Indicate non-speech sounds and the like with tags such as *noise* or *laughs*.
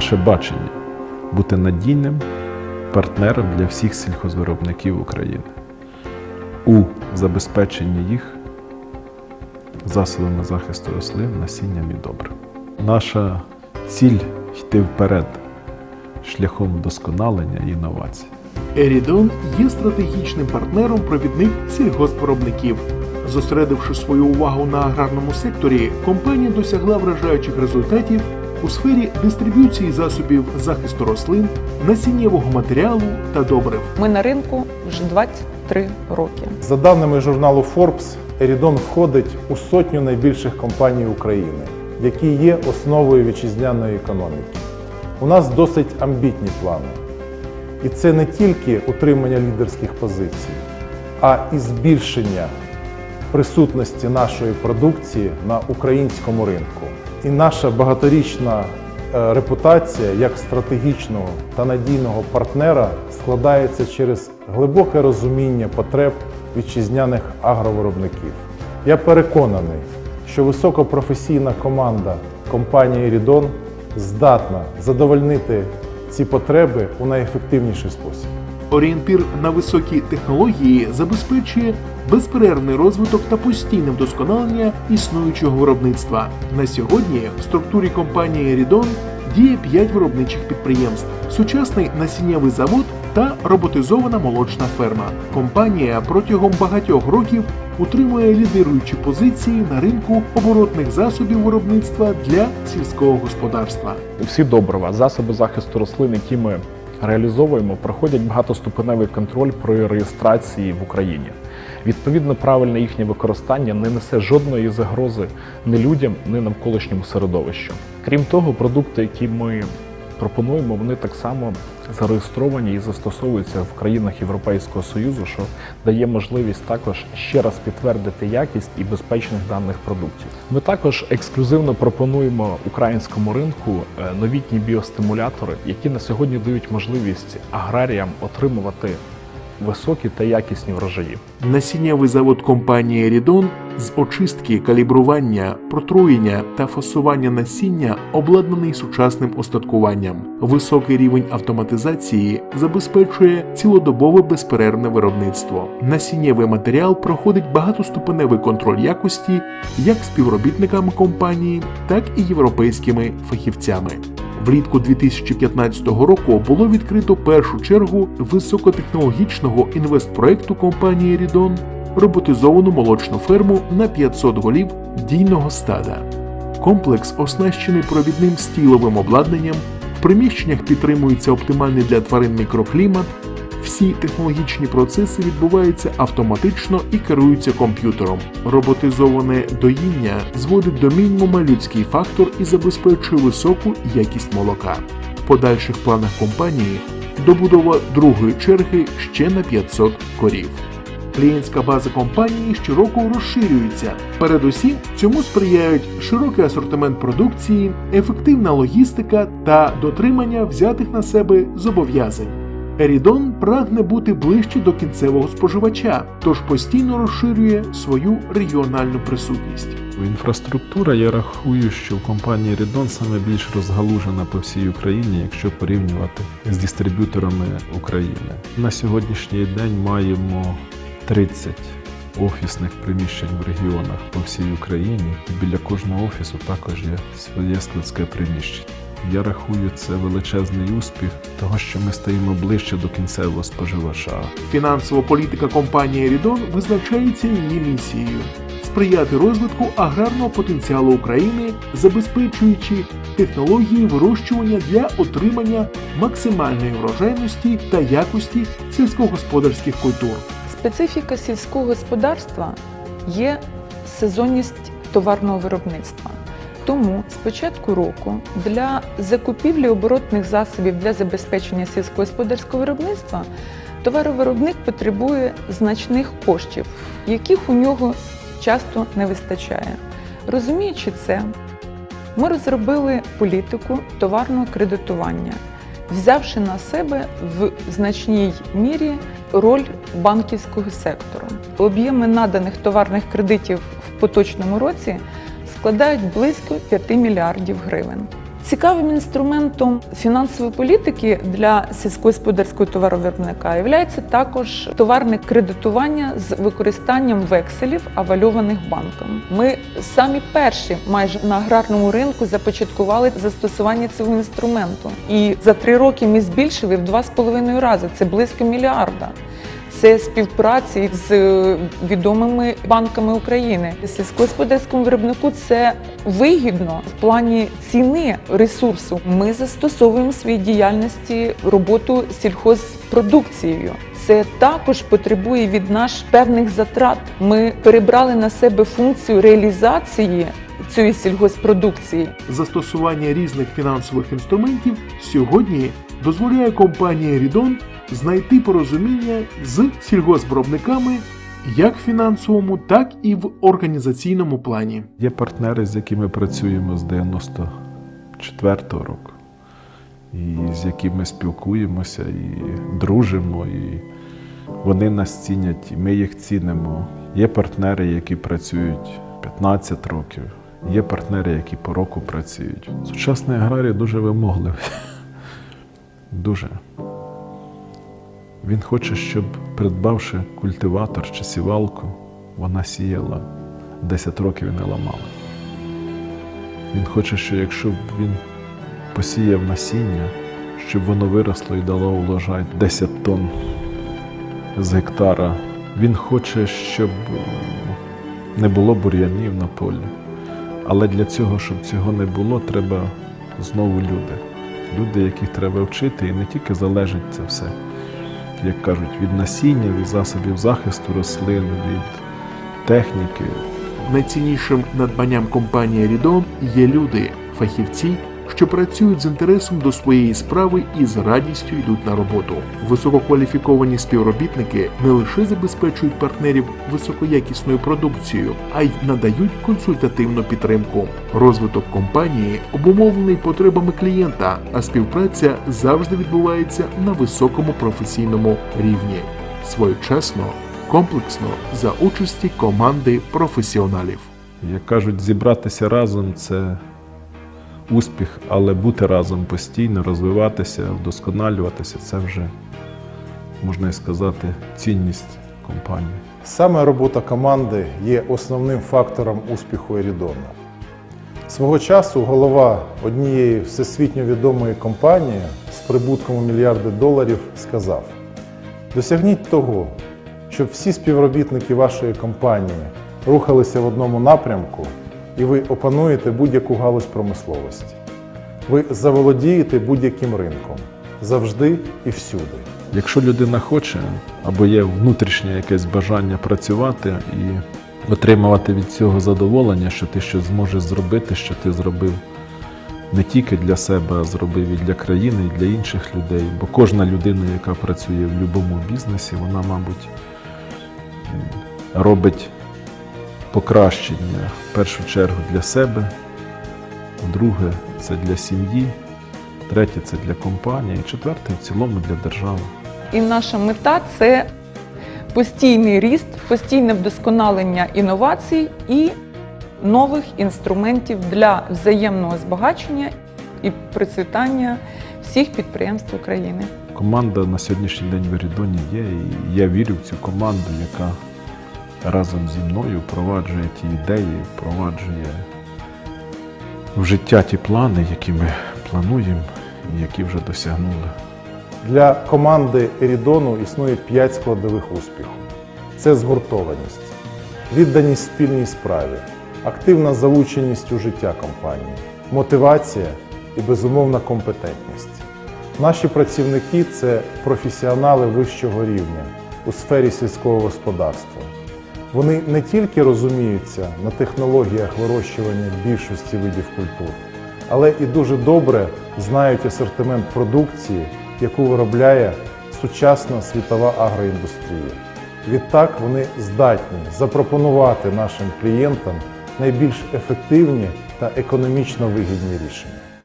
наше бачення бути надійним партнером для всіх сільхозвиробників України у забезпеченні їх засобами захисту рослин, насінням і добрив. Наша ціль йти вперед шляхом вдосконалення і інновацій. Ерідон є стратегічним партнером провідних сільгоспвиробників. Зосередивши свою увагу на аграрному секторі, компанія досягла вражаючих результатів у сфері дистриб'юції засобів захисту рослин, насіннєвого матеріалу та добрив. Ми на ринку вже 23 роки. За даними журналу Forbes, Ерідон входить у сотню найбільших компаній України, які є основою вітчизняної економіки. У нас досить амбітні плани. І це не тільки утримання лідерських позицій, а і збільшення присутності нашої продукції на українському ринку. І наша багаторічна е, репутація як стратегічного та надійного партнера складається через глибоке розуміння потреб вітчизняних агровиробників. Я переконаний, що високопрофесійна команда компанії Рідон здатна задовольнити ці потреби у найефективніший спосіб. Орієнтир на високі технології забезпечує безперервний розвиток та постійне вдосконалення існуючого виробництва. На сьогодні в структурі компанії Рідон діє 5 виробничих підприємств, сучасний насіннєвий завод та роботизована молочна ферма. Компанія протягом багатьох років утримує лідируючі позиції на ринку оборотних засобів виробництва для сільського господарства. Всі добрива, засоби захисту рослин, які ми реалізовуємо, проходять багатоступеневий контроль при реєстрації в Україні. Відповідно, правильне їхнє використання не несе жодної загрози ні людям, ні навколишньому середовищу. Крім того, продукти, які ми пропонуємо, вони так само зареєстровані і застосовуються в країнах Європейського Союзу, що дає можливість також ще раз підтвердити якість і безпечних даних продуктів. Ми також ексклюзивно пропонуємо українському ринку е, новітні біостимулятори, які на сьогодні дають можливість аграріям отримувати високі та якісні врожаї. Насіннєвий завод компанії Рідон з очистки, калібрування, протруєння та фасування насіння обладнаний сучасним остаткуванням. Високий рівень автоматизації забезпечує цілодобове безперервне виробництво. Насіннєвий матеріал проходить багатоступеневий контроль якості як співробітниками компанії, так і європейськими фахівцями. Влітку 2015 року було відкрито першу чергу високотехнологічного інвестпроекту компанії Рідон роботизовану молочну ферму на 500 голів дійного стада. Комплекс оснащений провідним стіловим обладнанням, в приміщеннях підтримується оптимальний для тварин мікроклімат. Всі технологічні процеси відбуваються автоматично і керуються комп'ютером. Роботизоване доїння зводить до мінімума людський фактор і забезпечує високу якість молока. В подальших планах компанії добудова другої черги ще на 500 корів. Клієнтська база компанії щороку розширюється. Передусім цьому сприяють широкий асортимент продукції, ефективна логістика та дотримання взятих на себе зобов'язань. Ерідон прагне бути ближче до кінцевого споживача, тож постійно розширює свою регіональну присутність. Інфраструктура, я рахую, що в компанії Рідон саме більш розгалужена по всій Україні, якщо порівнювати з дистриб'юторами України. На сьогоднішній день маємо 30 офісних приміщень в регіонах по всій Україні. Біля кожного офісу також є своє складське приміщення. Я рахую це величезний успіх, того що ми стаємо ближче до кінцевого споживача. Фінансова політика компанії Ерідон визначається її місією сприяти розвитку аграрного потенціалу України, забезпечуючи технології вирощування для отримання максимальної врожайності та якості сільськогосподарських культур. Специфіка сільського господарства є сезонність товарного виробництва. Тому з початку року для закупівлі оборотних засобів для забезпечення сільськогосподарського виробництва товаровиробник потребує значних коштів, яких у нього часто не вистачає. Розуміючи це, ми розробили політику товарного кредитування, взявши на себе в значній мірі роль банківського сектору. Об'єми наданих товарних кредитів в поточному році складають близько 5 мільярдів гривень. Цікавим інструментом фінансової політики для сільськогосподарського товаровиробника є також товарне кредитування з використанням векселів, авальованих банком. Ми самі перші майже на аграрному ринку започаткували застосування цього інструменту. І за три роки ми збільшили в два з половиною рази. Це близько мільярда. Це співпраці з е, відомими банками України. Сільськогосподарському виробнику це вигідно в плані ціни ресурсу. Ми застосовуємо в своїй діяльності роботу сільхозпродукцією. Це також потребує від нас певних затрат. Ми перебрали на себе функцію реалізації цієї сільгоспродукції. Застосування різних фінансових інструментів сьогодні дозволяє компанії Рідон знайти порозуміння з сільгоспвиробниками як в фінансовому, так і в організаційному плані. Є партнери, з якими працюємо з 94-го року, і з якими спілкуємося і дружимо, і вони нас цінять, і ми їх цінимо. Є партнери, які працюють 15 років, є партнери, які по року працюють. Сучасний аграрій дуже вимогливий. *laughs* Дуже. Він хоче, щоб придбавши культиватор чи сівалку, вона сіяла 10 років і не ламала. Він хоче, що якщо б він посіяв насіння, щоб воно виросло і дало урожай 10 тонн з гектара. Він хоче, щоб не було бур'янів на полі. Але для цього, щоб цього не було, треба знову люди. Люди, яких треба вчити, і не тільки залежить це все, як кажуть, від насіння, від засобів захисту рослин, від техніки, Найціннішим надбанням компанії Рідон є люди, фахівці, що працюють з інтересом до своєї справи і з радістю йдуть на роботу. Висококваліфіковані співробітники не лише забезпечують партнерів високоякісною продукцією, а й надають консультативну підтримку. Розвиток компанії обумовлений потребами клієнта, а співпраця завжди відбувається на високому професійному рівні. Своєчасно, комплексно за участі команди професіоналів. Як кажуть, зібратися разом це успіх, але бути разом постійно, розвиватися, вдосконалюватися це вже, можна і сказати, цінність компанії. Саме робота команди є основним фактором успіху Ерідона. Свого часу голова однієї всесвітньо відомої компанії з прибутком у мільярди доларів сказав: досягніть того, щоб всі співробітники вашої компанії рухалися в одному напрямку, і ви опануєте будь-яку галузь промисловості. Ви заволодієте будь-яким ринком завжди і всюди. Якщо людина хоче або є внутрішнє якесь бажання працювати і отримувати від цього задоволення, що ти щось зможеш зробити, що ти зробив не тільки для себе, а зробив і для країни, і для інших людей. Бо кожна людина, яка працює в будь-якому бізнесі, вона, мабуть, робить покращення в першу чергу для себе, друге це для сім'ї, третє це для компанії, і четверте в цілому для держави. І наша мета це постійний ріст, постійне вдосконалення інновацій і нових інструментів для взаємного збагачення і процвітання всіх підприємств України. Команда на сьогоднішній день в Ерідоні є, і я вірю в цю команду, яка разом зі мною впроваджує ті ідеї, впроваджує в життя ті плани, які ми плануємо і які вже досягнули. Для команди Ерідону існує п'ять складових успіху: це згуртованість, відданість спільній справі, активна залученість у життя компанії, мотивація і безумовна компетентність. Наші працівники це професіонали вищого рівня у сфері сільського господарства. Вони не тільки розуміються на технологіях вирощування більшості видів культур, але і дуже добре знають асортимент продукції, яку виробляє сучасна світова агроіндустрія. Відтак вони здатні запропонувати нашим клієнтам найбільш ефективні та економічно вигідні рішення.